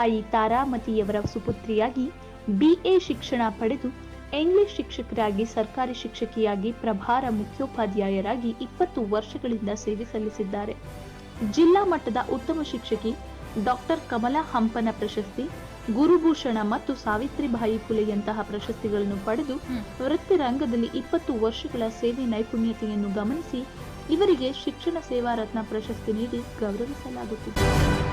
ತಾಯಿ ತಾರಾಮತಿಯವರ ಸುಪುತ್ರಿಯಾಗಿ ಬಿಎ ಶಿಕ್ಷಣ ಪಡೆದು ಇಂಗ್ಲಿಷ್ ಶಿಕ್ಷಕರಾಗಿ ಸರ್ಕಾರಿ ಶಿಕ್ಷಕಿಯಾಗಿ ಪ್ರಭಾರ ಮುಖ್ಯೋಪಾಧ್ಯಾಯರಾಗಿ ಇಪ್ಪತ್ತು ವರ್ಷಗಳಿಂದ ಸೇವೆ ಸಲ್ಲಿಸಿದ್ದಾರೆ. ಜಿಲ್ಲಾ ಮಟ್ಟದ ಉತ್ತಮ ಶಿಕ್ಷಕಿ ಡಾಕ್ಟರ್ ಕಮಲಾ ಹಂಪನ ಪ್ರಶಸ್ತಿ, ಗುರುಭೂಷಣ ಮತ್ತು ಸಾವಿತ್ರಿಬಾಯಿ ಫುಲೆಯಂತಹ ಪ್ರಶಸ್ತಿಗಳನ್ನು ಪಡೆದು ವೃತ್ತಿ ರಂಗದಲ್ಲಿ ಇಪ್ಪತ್ತು ವರ್ಷಗಳ ಸೇವೆ ನೈಪುಣ್ಯತೆಯನ್ನು ಗಮನಿಸಿ, ಇವರಿಗೆ ಶಿಕ್ಷಣ ಸೇವಾ ರತ್ನ ಪ್ರಶಸ್ತಿ ನೀಡಿ ಗೌರವಿಸಲಾಗುತ್ತಿದೆ.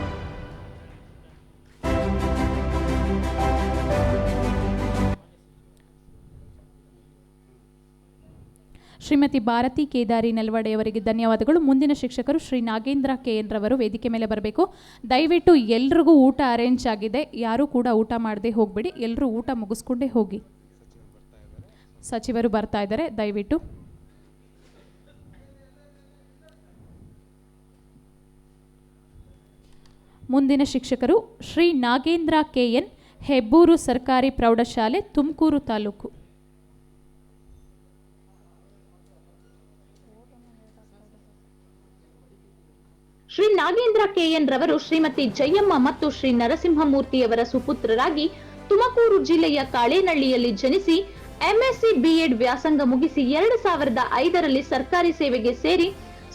ಶ್ರೀಮತಿ ಭಾರತಿ ಕೇದಾರಿ ನಲ್ವಡೆಯವರಿಗೆ ಧನ್ಯವಾದಗಳು. ಮುಂದಿನ ಶಿಕ್ಷಕರು ಶ್ರೀ ನಾಗೇಂದ್ರ ಕೆ ಎನ್ ರವರು ವೇದಿಕೆ ಮೇಲೆ ಬರಬೇಕು. ದಯವಿಟ್ಟು ಎಲ್ರಿಗೂ ಊಟ ಅರೇಂಜ್ ಆಗಿದೆ. ಯಾರೂ ಕೂಡ ಊಟ ಮಾಡದೆ ಹೋಗಬೇಡಿ. ಎಲ್ಲರೂ ಊಟ ಮುಗಿಸ್ಕೊಂಡೇ ಹೋಗಿ. ಸಚಿವರು ಬರ್ತಾ ಇದ್ದಾರೆ. ದಯವಿಟ್ಟು. ಮುಂದಿನ ಶಿಕ್ಷಕರು ಶ್ರೀ ನಾಗೇಂದ್ರ ಕೆ ಎನ್ ಹೆಬ್ಬೂರು ಸರ್ಕಾರಿ ಪ್ರೌಢಶಾಲೆ ತುಮಕೂರು ತಾಲೂಕು. ಶ್ರೀ ನಾಗೇಂದ್ರ ಕೆಎನ್ ರವರು ಶ್ರೀಮತಿ ಜಯಮ್ಮ ಮತ್ತು ಶ್ರೀ ನರಸಿಂಹಮೂರ್ತಿಯವರ ಸುಪುತ್ರರಾಗಿ ತುಮಕೂರು ಜಿಲ್ಲೆಯ ಕಾಳೇನಹಳ್ಳಿಯಲ್ಲಿ ಜನಿಸಿ ಎಂಎಸ್ಸಿ ಬಿಎಡ್ ವ್ಯಾಸಂಗ ಮುಗಿಸಿ ಎರಡು ಸಾವಿರದ ಐದರಲ್ಲಿ ಸರ್ಕಾರಿ ಸೇವೆಗೆ ಸೇರಿ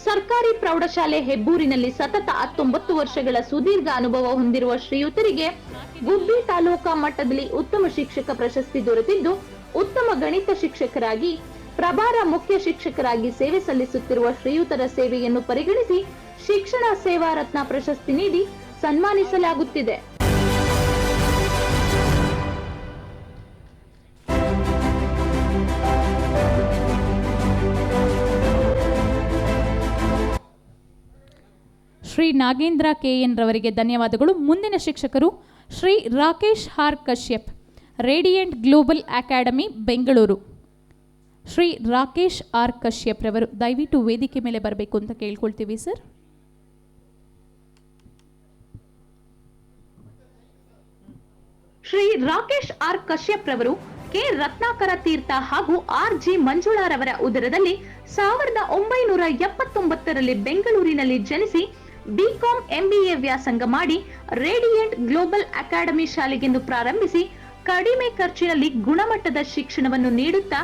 ಸರ್ಕಾರಿ ಪ್ರೌಢಶಾಲೆ ಹೆಬ್ಬೂರಿನಲ್ಲಿ ಸತತ ಹತ್ತೊಂಬತ್ತು ವರ್ಷಗಳ ಸುದೀರ್ಘ ಅನುಭವ ಹೊಂದಿರುವ ಶ್ರೀಯುತರಿಗೆ ಗುಬ್ಬಿ ತಾಲೂಕಾ ಮಟ್ಟದಲ್ಲಿ ಉತ್ತಮ ಶಿಕ್ಷಕ ಪ್ರಶಸ್ತಿ ದೊರೆತಿದ್ದು ಉತ್ತಮ ಗಣಿತ ಶಿಕ್ಷಕರಾಗಿ ಪ್ರಭಾರ ಮುಖ್ಯ ಶಿಕ್ಷಕರಾಗಿ ಸೇವೆ ಸಲ್ಲಿಸುತ್ತಿರುವ ಶ್ರೀಯುತರ ಸೇವೆಯನ್ನು ಪರಿಗಣಿಸಿ ಶಿಕ್ಷಣ ಸೇವಾ ರತ್ನ ಪ್ರಶಸ್ತಿ ನೀಡಿ ಸನ್ಮಾನಿಸಲಾಗುತ್ತಿದೆ. ಶ್ರೀ ನಾಗೇಂದ್ರ ಕೆ ಎನ್ ರವರಿಗೆ ಧನ್ಯವಾದಗಳು. ಮುಂದಿನ ಶಿಕ್ಷಕರು Shri Rakesh R Kashyap, radiant global academy, Bengaluru. Shri Rakesh R Kashyap ರವರು ದಯವಿಟ್ಟು ವೇದಿಕೆ ಮೇಲೆ ಬರಬೇಕು ಅಂತ ಕೇಳ್ಕೊಳ್ತೀವಿ, ಸರ್. ಶ್ರೀ ರಾಕೇಶ್ ಆರ್ ಕಶ್ಯಪ್ ರವರು ಕೆ. ರತ್ನಾಕರ ತೀರ್ಥ ಹಾಗೂ ಆರ್. ಜಿ. ಮಂಜುಳಾರವರ ಉದರದಲ್ಲಿ ಸಾವಿರದ ಒಂಬೈನೂರ ಎಪ್ಪತ್ತೊಂಬತ್ತರಲ್ಲಿ ಬೆಂಗಳೂರಿನಲ್ಲಿ ಜನಿಸಿ ಬಿಕಾಂ ಎಂಬಿಎ ವ್ಯಾಸಂಗ ಮಾಡಿ ರೇಡಿಯಂಟ್ ಗ್ಲೋಬಲ್ ಅಕಾಡೆಮಿ ಶಾಲೆಗೆಂದು ಪ್ರಾರಂಭಿಸಿ ಕಡಿಮೆ ಖರ್ಚಿನಲ್ಲಿ ಗುಣಮಟ್ಟದ ಶಿಕ್ಷಣವನ್ನು ನೀಡುತ್ತಾ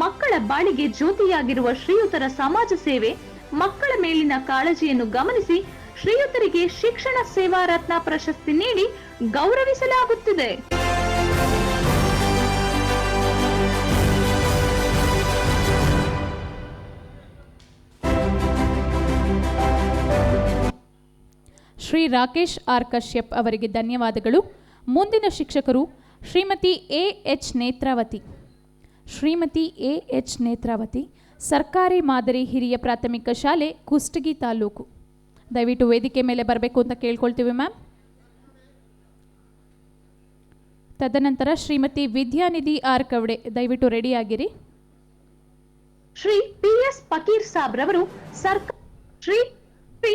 ಮಕ್ಕಳ ಬಾಳಿಗೆ ಜ್ಯೋತಿಯಾಗಿರುವ ಶ್ರೀಯುತರ ಸಮಾಜ ಸೇವೆ, ಮಕ್ಕಳ ಮೇಲಿನ ಕಾಳಜಿಯನ್ನು ಗಮನಿಸಿ ಶ್ರೀಯುತರಿಗೆ ಶಿಕ್ಷಣ ಸೇವಾ ರತ್ನ ಪ್ರಶಸ್ತಿ ನೀಡಿ ಗೌರವಿಸಲಾಗುತ್ತಿದೆ. ಶ್ರೀ ರಾಕೇಶ್ ಆರ್ ಕಶ್ಯಪ್ ಅವರಿಗೆ ಧನ್ಯವಾದಗಳು. ಮುಂದಿನ ಶಿಕ್ಷಕರು Shrimati A H Netravati. Shrimati A H Netravati, ಸರ್ಕಾರಿ ಮಾದರಿ ಹಿರಿಯ ಪ್ರಾಥಮಿಕ ಶಾಲೆ, ಕುಷ್ಟಗಿ ತಾಲೂಕು. ದಯವಿಟ್ಟು ವೇದಿಕೆ ಮೇಲೆ ಬರಬೇಕು ಅಂತ ಕೇಳ್ಕೊಳ್ತೀವಿ ಮ್ಯಾಮ್. ತದನಂತರ ಶ್ರೀಮತಿ ವಿದ್ಯಾನಿಧಿ ಆರ್ ಕವಡೆ, ದಯವಿಟ್ಟು ರೆಡಿ ಆಗಿರಿ ಶ್ರೀ ಪಿ ಎಸ್ ಫಕೀರ್ ಸಾಬ್ ರವರು ಸರ್ಕಾರ Shri P,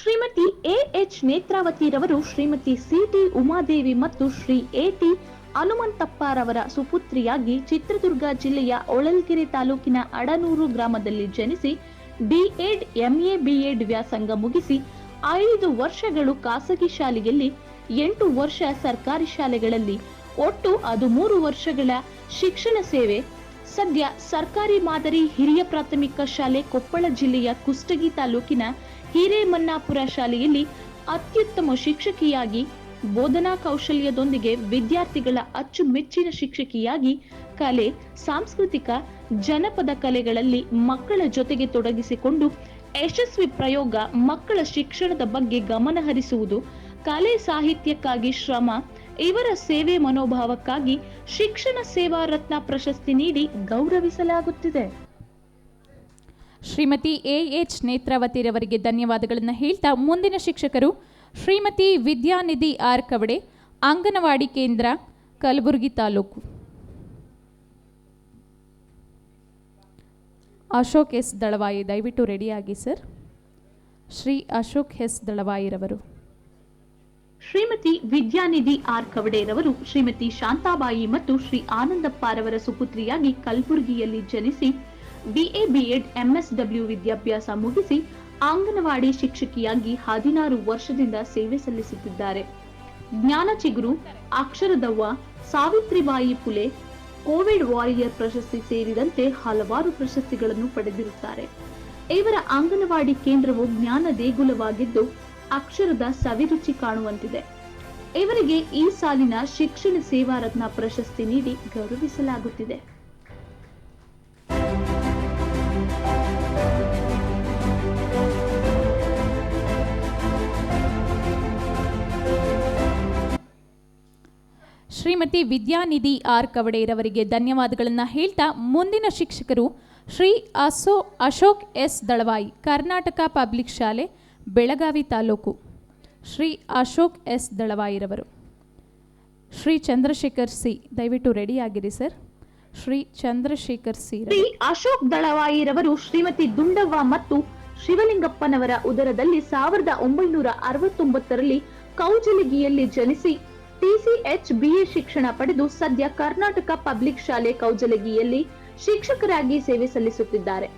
Shrimati A H Netravati ರವರು ಶ್ರೀಮತಿ ಸಿ ಟಿ ಉಮಾದೇವಿ ಮತ್ತು ಶ್ರೀ ಎ ಟಿ ಹನುಮಂತಪ್ಪರವರ ಸುಪುತ್ರಿಯಾಗಿ ಚಿತ್ರದುರ್ಗ ಜಿಲ್ಲೆಯ ಒಳಲ್ಕೆರೆ ತಾಲೂಕಿನ ಅಡನೂರು ಗ್ರಾಮದಲ್ಲಿ ಜನಿಸಿ ಬಿಎಡ್ ಎಂಎ ಬಿಎಡ್ ವ್ಯಾಸಂಗ ಮುಗಿಸಿ ಐದು ವರ್ಷಗಳು ಖಾಸಗಿ ಶಾಲೆಯಲ್ಲಿ ಎಂಟು ವರ್ಷ ಸರ್ಕಾರಿ ಶಾಲೆಗಳಲ್ಲಿ ಒಟ್ಟು ಅದು ಮೂರು ವರ್ಷಗಳ ಶಿಕ್ಷಣ ಸೇವೆ. ಸದ್ಯ ಸರ್ಕಾರಿ ಮಾದರಿ ಹಿರಿಯ ಪ್ರಾಥಮಿಕ ಶಾಲೆ ಕೊಪ್ಪಳ ಜಿಲ್ಲೆಯ ಕುಷ್ಟಗಿ ತಾಲೂಕಿನ ಹಿರೇಮನ್ನಾಪುರ ಶಾಲೆಯಲ್ಲಿ ಅತ್ಯುತ್ತಮ ಶಿಕ್ಷಕಿಯಾಗಿ ಬೋಧನಾ ಕೌಶಲ್ಯದೊಂದಿಗೆ ವಿದ್ಯಾರ್ಥಿಗಳ ಅಚ್ಚುಮೆಚ್ಚಿನ ಶಿಕ್ಷಕಿಯಾಗಿ ಕಲೆ, ಸಾಂಸ್ಕೃತಿಕ, ಜನಪದ ಕಲೆಗಳಲ್ಲಿ ಮಕ್ಕಳ ಜೊತೆಗೆ ತೊಡಗಿಸಿಕೊಂಡು ಯಶಸ್ವಿ ಪ್ರಯೋಗ ಮಕ್ಕಳ ಶಿಕ್ಷಣದ ಬಗ್ಗೆ ಗಮನ ಹರಿಸುವುದು, ಕಲೆ ಸಾಹಿತ್ಯಕ್ಕಾಗಿ ಶ್ರಮ, ಇವರ ಸೇವೆ ಮನೋಭಾವಕ್ಕಾಗಿ ಶಿಕ್ಷಣ ಸೇವಾ ರತ್ನ ಪ್ರಶಸ್ತಿ ನೀಡಿ ಗೌರವಿಸಲಾಗುತ್ತಿದೆ. ಶ್ರೀಮತಿ ಎ ಎಚ್ ನೇತ್ರಾವತಿರವರಿಗೆ ಧನ್ಯವಾದಗಳನ್ನು ಹೇಳ್ತಾ ಮುಂದಿನ ಶಿಕ್ಷಕರು ಶ್ರೀಮತಿ ವಿದ್ಯಾನಿಧಿ ಆರ್ ಕವಡೆ, ಅಂಗನವಾಡಿ ಕೇಂದ್ರ, ಕಲಬುರಗಿ ತಾಲೂಕು. ಅಶೋಕ್ ಎಸ್. ದಳವಾಯಿ, ದಯವಿಟ್ಟು ರೆಡಿಯಾಗಿ ಸರ್. ಶ್ರೀ ಅಶೋಕ್ ಎಸ್. ದಳವಾಯಿರವರು. ಶ್ರೀಮತಿ ವಿದ್ಯಾನಿಧಿ ಆರ್ ಕವಡೆರವರು ಶ್ರೀಮತಿ ಶಾಂತಾಬಾಯಿ ಮತ್ತು ಶ್ರೀ ಆನಂದಪ್ಪರವರ ಸುಪುತ್ರಿಯಾಗಿ ಕಲಬುರಗಿಯಲ್ಲಿ ಜನಿಸಿ ಬಿಎ ಬಿಎಡ್ ಎಂಎಸ್ಡಬ್ಲ್ಯೂ ವಿದ್ಯಾಭ್ಯಾಸ ಮುಗಿಸಿ ಅಂಗನವಾಡಿ ಶಿಕ್ಷಕಿಯಾಗಿ ಹದಿನಾರು ವರ್ಷದಿಂದ ಸೇವೆ ಸಲ್ಲಿಸುತ್ತಿದ್ದಾರೆ. ಜ್ಞಾನ ಚಿಗುರು, ಅಕ್ಷರದವ್ವ, ಸಾವಿತ್ರಿಬಾಯಿ ಪುಲೆ, ಕೋವಿಡ್ ವಾರಿಯರ್ ಪ್ರಶಸ್ತಿ ಸೇರಿದಂತೆ ಹಲವಾರು ಪ್ರಶಸ್ತಿಗಳನ್ನು ಪಡೆದಿರುತ್ತಾರೆ. ಇವರ ಅಂಗನವಾಡಿ ಕೇಂದ್ರವು ಜ್ಞಾನ ದೇಗುಲವಾಗಿದ್ದು, ಅಕ್ಷರದ ಸವಿರುಚಿ ಕಾಣುವಂತಿದೆ. ಇವರಿಗೆ ಈ ಸಾಲಿನ ಶಿಕ್ಷಣ ಸೇವಾ ರತ್ನ ಪ್ರಶಸ್ತಿ ನೀಡಿ ಗೌರವಿಸಲಾಗುತ್ತಿದೆ. ಶ್ರೀಮತಿ ವಿದ್ಯಾನಿಧಿ ಆರ್ ಕವಡೇರವರಿಗೆ ಧನ್ಯವಾದಗಳನ್ನು ಹೇಳ್ತಾ ಮುಂದಿನ ಶಿಕ್ಷಕರು ಶ್ರೀ ಅಸೋ ಅಶೋಕ್ ಎಸ್ ದಳವಾಯಿ, ಕರ್ನಾಟಕ ಪಬ್ಲಿಕ್ ಶಾಲೆ, ಬೆಳಗಾವಿ ತಾಲೂಕು. ಶ್ರೀ ಅಶೋಕ್ ಎಸ್ ದಳವಾಯಿರವರು. ಶ್ರೀ ಚಂದ್ರಶೇಖರ್ ಸಿ, ದಯವಿಟ್ಟು ರೆಡಿ ಆಗಿರಿ ಸರ್. ಶ್ರೀ ಚಂದ್ರಶೇಖರ್ ಸಿ ಶ್ರೀ ಅಶೋಕ್ ದಳವಾಯಿರವರು ಶ್ರೀಮತಿ ದುಂಡವ್ವ ಮತ್ತು ಶಿವಲಿಂಗಪ್ಪನವರ ಉದರದಲ್ಲಿ ಸಾವಿರದ ಒಂಬೈನೂರ ಅರವತ್ತೊಂಬತ್ತರಲ್ಲಿ ಕೌಜಲಿಗಿಯಲ್ಲಿ ಜನಿಸಿ ಟಿಸಿಎಚ್ ಬಿಎ ಶಿಕ್ಷಣ ಪಡೆದು ಸದ್ಯ ಕರ್ನಾಟಕ ಪಬ್ಲಿಕ್ ಶಾಲೆ ಕೌಜಲಗಿಯಲ್ಲಿ ಶಿಕ್ಷಕರಾಗಿ ಸೇವೆ ಸಲ್ಲಿಸುತ್ತಿದ್ದಾರೆ.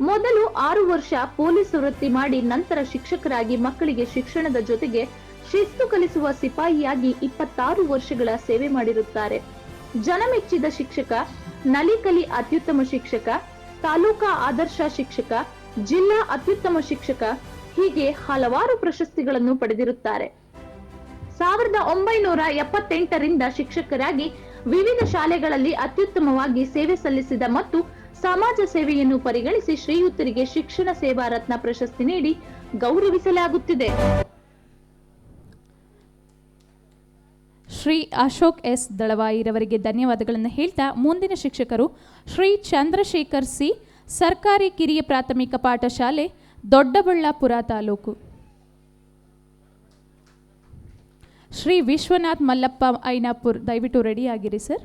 ಮೊದಲು ಆರು ವರ್ಷ ಪೊಲೀಸ್ ವೃತ್ತಿ ಮಾಡಿ ನಂತರ ಶಿಕ್ಷಕರಾಗಿ ಮಕ್ಕಳಿಗೆ ಶಿಕ್ಷಣದ ಜೊತೆಗೆ ಶಿಸ್ತು ಕಲಿಸುವ ಸಿಪಾಯಿಯಾಗಿ ಇಪ್ಪತ್ತಾರು ವರ್ಷಗಳ ಸೇವೆ ಮಾಡಿರುತ್ತಾರೆ. ಜನಮೆಚ್ಚಿದ ಶಿಕ್ಷಕ, ನಲಿಕಲಿ ಅತ್ಯುತ್ತಮ ಶಿಕ್ಷಕ, ತಾಲೂಕಾ ಆದರ್ಶ ಶಿಕ್ಷಕ, ಜಿಲ್ಲಾ ಅತ್ಯುತ್ತಮ ಶಿಕ್ಷಕ ಹೀಗೆ ಹಲವಾರು ಪ್ರಶಸ್ತಿಗಳನ್ನು ಪಡೆದಿರುತ್ತಾರೆ. ಸಾವಿರದ ಒಂಬೈನೂರ ಎಪ್ಪತ್ತೆಂಟರಿಂದ ಶಿಕ್ಷಕರಾಗಿ ವಿವಿಧ ಶಾಲೆಗಳಲ್ಲಿ ಅತ್ಯುತ್ತಮವಾಗಿ ಸೇವೆ ಸಲ್ಲಿಸಿದ ಮತ್ತು ಸಮಾಜ ಸೇವೆಯನ್ನು ಪರಿಗಣಿಸಿ ಶ್ರೀಯುತರಿಗೆ ಶಿಕ್ಷಣ ಸೇವಾ ರತ್ನ ಪ್ರಶಸ್ತಿ ನೀಡಿ ಗೌರವಿಸಲಾಗುತ್ತಿದೆ. ಶ್ರೀ ಅಶೋಕ್ ಎಸ್ ದಳವಾಯಿರವರಿಗೆ ಧನ್ಯವಾದಗಳನ್ನು ಹೇಳ್ತಾ ಮುಂದಿನ ಶಿಕ್ಷಕರು ಶ್ರೀ ಚಂದ್ರಶೇಖರ್ ಸಿ ಸರ್ಕಾರಿ ಕಿರಿಯ ಪ್ರಾಥಮಿಕ ಪಾಠಶಾಲೆ ದೊಡ್ಡಬಳ್ಳಾಪುರ ತಾಲೂಕು. ಶ್ರೀ ವಿಶ್ವನಾಥ್ ಮಲ್ಲಪ್ಪ ಐನಾಪುರ್, ದಯವಿಟ್ಟು ಆಗಿರಿ ಸರ್.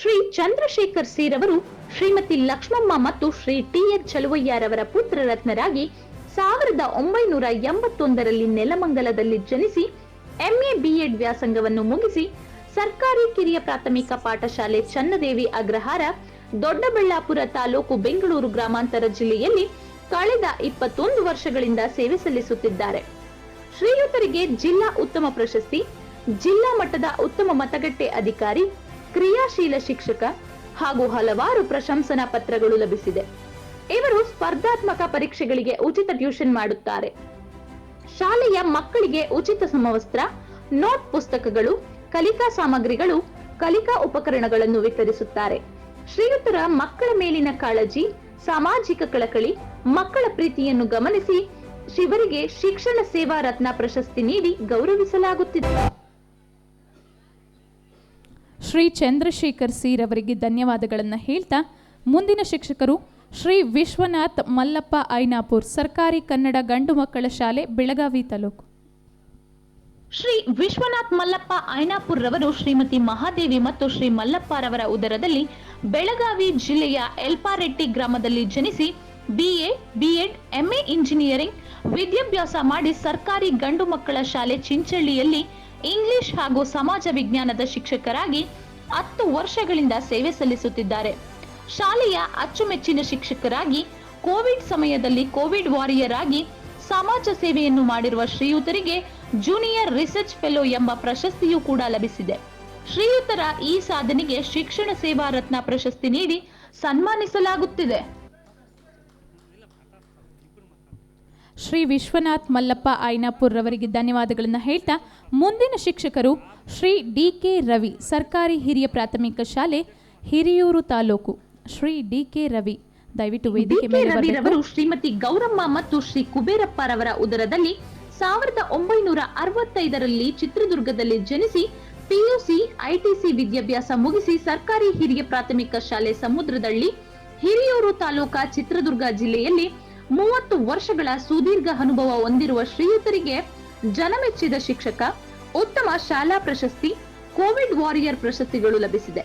ಶ್ರೀ ಚಂದ್ರಶೇಖರ್ ಸಿರವರು ಶ್ರೀಮತಿ ಲಕ್ಷ್ಮಮ್ಮ ಮತ್ತು ಶ್ರೀ ಟಿ ಎಚ್ ಚಲುವಯ್ಯರವರ ಪುತ್ರ ರತ್ನರಾಗಿ ಸಾವಿರದ ಒಂಬೈನೂರ ಎಂಬತ್ತೊಂದರಲ್ಲಿ ನೆಲಮಂಗಲದಲ್ಲಿ ಜನಿಸಿ ಎಂಎ ಬಿಎಡ್ ವ್ಯಾಸಂಗವನ್ನು ಮುಗಿಸಿ ಸರ್ಕಾರಿ ಕಿರಿಯ ಪ್ರಾಥಮಿಕ ಪಾಠಶಾಲೆ ಚನ್ನದೇವಿ ಅಗ್ರಹಾರ, ದೊಡ್ಡಬಳ್ಳಾಪುರ ತಾಲೂಕು ಬೆಂಗಳೂರು ಗ್ರಾಮಾಂತರ ಜಿಲ್ಲೆಯಲ್ಲಿ ಕಳೆದ ಇಪ್ಪತ್ತೊಂದು ವರ್ಷಗಳಿಂದ ಸೇವೆ ಸಲ್ಲಿಸುತ್ತಿದ್ದಾರೆ. ಶ್ರೀಯುತರಿಗೆ ಜಿಲ್ಲಾ ಉತ್ತಮ ಪ್ರಶಸ್ತಿ, ಜಿಲ್ಲಾ ಮಟ್ಟದ ಉತ್ತಮ ಮತಗಟ್ಟೆ ಅಧಿಕಾರಿ, ಕ್ರಿಯಾಶೀಲ ಶಿಕ್ಷಕ ಹಾಗೂ ಹಲವಾರು ಪ್ರಶಂಸನಾ ಪತ್ರಗಳು ಲಭಿಸಿದೆ. ಇವರು ಸ್ಪರ್ಧಾತ್ಮಕ ಪರೀಕ್ಷೆಗಳಿಗೆ ಉಚಿತ ಟ್ಯೂಷನ್ ಮಾಡುತ್ತಾರೆ. ಶಾಲೆಯ ಮಕ್ಕಳಿಗೆ ಉಚಿತ ಸಮವಸ್ತ್ರ, ನೋಟ್ ಪುಸ್ತಕಗಳು, ಕಲಿಕಾ ಸಾಮಗ್ರಿಗಳು, ಕಲಿಕಾ ಉಪಕರಣಗಳನ್ನು ವಿತರಿಸುತ್ತಾರೆ. ಶ್ರೀಯುತರ ಮಕ್ಕಳ ಮೇಲಿನ ಕಾಳಜಿ, ಸಾಮಾಜಿಕ ಕಳಕಳಿ, ಮಕ್ಕಳ ಪ್ರೀತಿಯನ್ನು ಗಮನಿಸಿ ಶಿವರಿಗೆ ಶಿಕ್ಷಣ ಸೇವಾ ರತ್ನ ಪ್ರಶಸ್ತಿ ನೀಡಿ ಗೌರವಿಸಲಾಗುತ್ತಿದೆ. ಶ್ರೀ ಚಂದ್ರಶೇಖರ್ ಸಿ ರವರಿಗೆ ಧನ್ಯವಾದಗಳನ್ನು ಹೇಳ್ತಾ ಮುಂದಿನ ಶಿಕ್ಷಕರು ಶ್ರೀ ವಿಶ್ವನಾಥ್ ಮಲ್ಲಪ್ಪ ಐನಾಪುರ್ ಸರ್ಕಾರಿ ಕನ್ನಡ ಗಂಡು ಮಕ್ಕಳ ಶಾಲೆ ಬೆಳಗಾವಿ ತಾಲೂಕು. ಶ್ರೀ ವಿಶ್ವನಾಥ್ ಮಲ್ಲಪ್ಪ ಐನಾಪುರ್ ರವರು ಶ್ರೀಮತಿ ಮಹಾದೇವಿ ಮತ್ತು ಶ್ರೀ ಮಲ್ಲಪ್ಪರವರ ಉದರದಲ್ಲಿ ಬೆಳಗಾವಿ ಜಿಲ್ಲೆಯ ಎಲ್ಪಾರೆಟ್ಟಿ ಗ್ರಾಮದಲ್ಲಿ ಜನಿಸಿ ಬಿಎ ಬಿಎಡ್ ಎಂಎ ಇಂಜಿನಿಯರಿಂಗ್ ವಿದ್ಯಾಭ್ಯಾಸ ಮಾಡಿ ಸರ್ಕಾರಿ ಗಂಡು ಮಕ್ಕಳ ಶಾಲೆ ಚಿಂಚಳ್ಳಿಯಲ್ಲಿ ಇಂಗ್ಲಿಷ್ ಹಾಗೂ ಸಮಾಜ ವಿಜ್ಞಾನದ ಶಿಕ್ಷಕರಾಗಿ ಹತ್ತು ವರ್ಷಗಳಿಂದ ಸೇವೆ ಸಲ್ಲಿಸುತ್ತಿದ್ದಾರೆ. ಶಾಲೆಯ ಅಚ್ಚುಮೆಚ್ಚಿನ ಶಿಕ್ಷಕರಾಗಿ, ಕೋವಿಡ್ ಸಮಯದಲ್ಲಿ ಕೋವಿಡ್ ವಾರಿಯರ್ ಆಗಿ ಸಮಾಜ ಸೇವೆಯನ್ನು ಮಾಡಿರುವ ಶ್ರೀಯುತರಿಗೆ ಜೂನಿಯರ್ ರಿಸರ್ಚ್ ಫೆಲೋ ಎಂಬ ಪ್ರಶಸ್ತಿಯೂ ಕೂಡ ಲಭಿಸಿದೆ. ಶ್ರೀಯುತರ ಈ ಸಾಧನೆಗೆ ಶಿಕ್ಷಣ ಸೇವಾ ರತ್ನ ಪ್ರಶಸ್ತಿ ನೀಡಿ ಸನ್ಮಾನಿಸಲಾಗುತ್ತಿದೆ. ಶ್ರೀ ವಿಶ್ವನಾಥ್ ಮಲ್ಲಪ್ಪ ಆಯ್ನಾಪುರ್ ರವರಿಗೆ ಧನ್ಯವಾದಗಳನ್ನು ಹೇಳ್ತಾ ಮುಂದಿನ ಶಿಕ್ಷಕರು ಶ್ರೀ ಡಿ ಕೆ ರವಿ ಸರ್ಕಾರಿ ಹಿರಿಯ ಪ್ರಾಥಮಿಕ ಶಾಲೆ ಹಿರಿಯೂರು ತಾಲೂಕು. ಶ್ರೀ ಡಿ ಕೆ ರವಿ ದಯವಿಟ್ಟು ವೇದಿಕೆ ಮೇಲೆ ರವಿರವರು ಶ್ರೀಮತಿ ಗೌರಮ್ಮ ಮತ್ತು ಶ್ರೀ ಕುಬೇರಪ್ಪರವರ ಉದರದಲ್ಲಿ ಸಾವಿರದ ಒಂಬೈನೂರ ಅರವತ್ತೈದರಲ್ಲಿ ಚಿತ್ರದುರ್ಗದಲ್ಲಿ ಜನಿಸಿ ಪಿಯುಸಿ ಐಟಿಸಿ ವಿದ್ಯಾಭ್ಯಾಸ ಮುಗಿಸಿ ಸರ್ಕಾರಿ ಹಿರಿಯ ಪ್ರಾಥಮಿಕ ಶಾಲೆ ಸಮುದ್ರದಳ್ಳಿ ಹಿರಿಯೂರು ತಾಲೂಕಾ ಚಿತ್ರದುರ್ಗ ಜಿಲ್ಲೆಯಲ್ಲಿ ಮೂವತ್ತು ವರ್ಷಗಳ ಸುದೀರ್ಘ ಅನುಭವ ಹೊಂದಿರುವ ಶ್ರೀಯುತರಿಗೆ ಜನಮೆಚ್ಚಿದ ಶಿಕ್ಷಕ, ಉತ್ತಮ ಶಾಲಾ ಪ್ರಶಸ್ತಿ, ಕೋವಿಡ್ ವಾರಿಯರ್ ಪ್ರಶಸ್ತಿಗಳು ಲಭಿಸಿದೆ.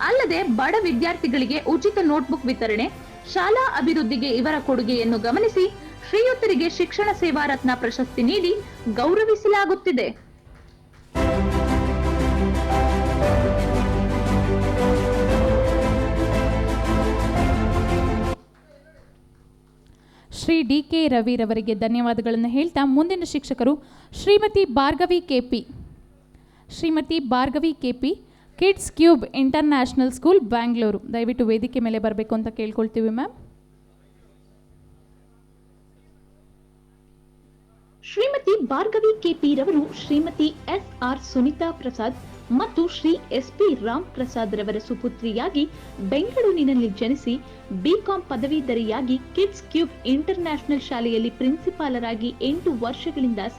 ಅಲ್ಲದೆ ಬಡ ವಿದ್ಯಾರ್ಥಿಗಳಿಗೆ ಉಚಿತ ನೋಟ್ಬುಕ್ ವಿತರಣೆ, ಶಾಲಾ ಅಭಿವೃದ್ಧಿಗೆ ಇವರ ಕೊಡುಗೆಯನ್ನು ಗಮನಿಸಿ ಶ್ರೀಯುತರಿಗೆ ಶಿಕ್ಷಣ ಸೇವಾ ರತ್ನ ಪ್ರಶಸ್ತಿ ನೀಡಿ ಗೌರವಿಸಲಾಗುತ್ತಿದೆ. ಶ್ರೀ ಡಿ ಕೆ ರವಿರವರಿಗೆ ಧನ್ಯವಾದಗಳನ್ನು ಹೇಳ್ತಾ ಮುಂದಿನ ಶಿಕ್ಷಕರು Shrimati Bhargavi K P. Shrimati Bhargavi K P kids cube international school Bangalore ದಯವಿಟ್ಟು ವೇದಿಕೆ ಮೇಲೆ ಬರಬೇಕು ಅಂತ ಕೇಳ್ಕೊಳ್ತೀವಿ ma'am. Shrimati Bhargavi K P ರವರು ಶ್ರೀಮತಿ ಎಸ್ ಆರ್ ಸುನಿತಾ ಪ್ರಸಾದ್ ಮತ್ತು ಶ್ರೀ ಎಸ್ ಪಿ ರಾಮ್ ಪ್ರಸಾದ್ ರವರ ಸುಪುತ್ರಿಯಾಗಿ ಬೆಂಗಳೂರಿನಲ್ಲಿ ಜನಿಸಿ ಬಿಕಾಂ ಪದವೀಧರಿಯಾಗಿ ಕಿಡ್ಸ್ ಕ್ಯೂಬ್ ಇಂಟರ್ನ್ಯಾಷನಲ್ ಶಾಲೆಯಲ್ಲಿ ಪ್ರಿನ್ಸಿಪಾಲರಾಗಿ ಎಂಟು ವರ್ಷಗಳಿಂದ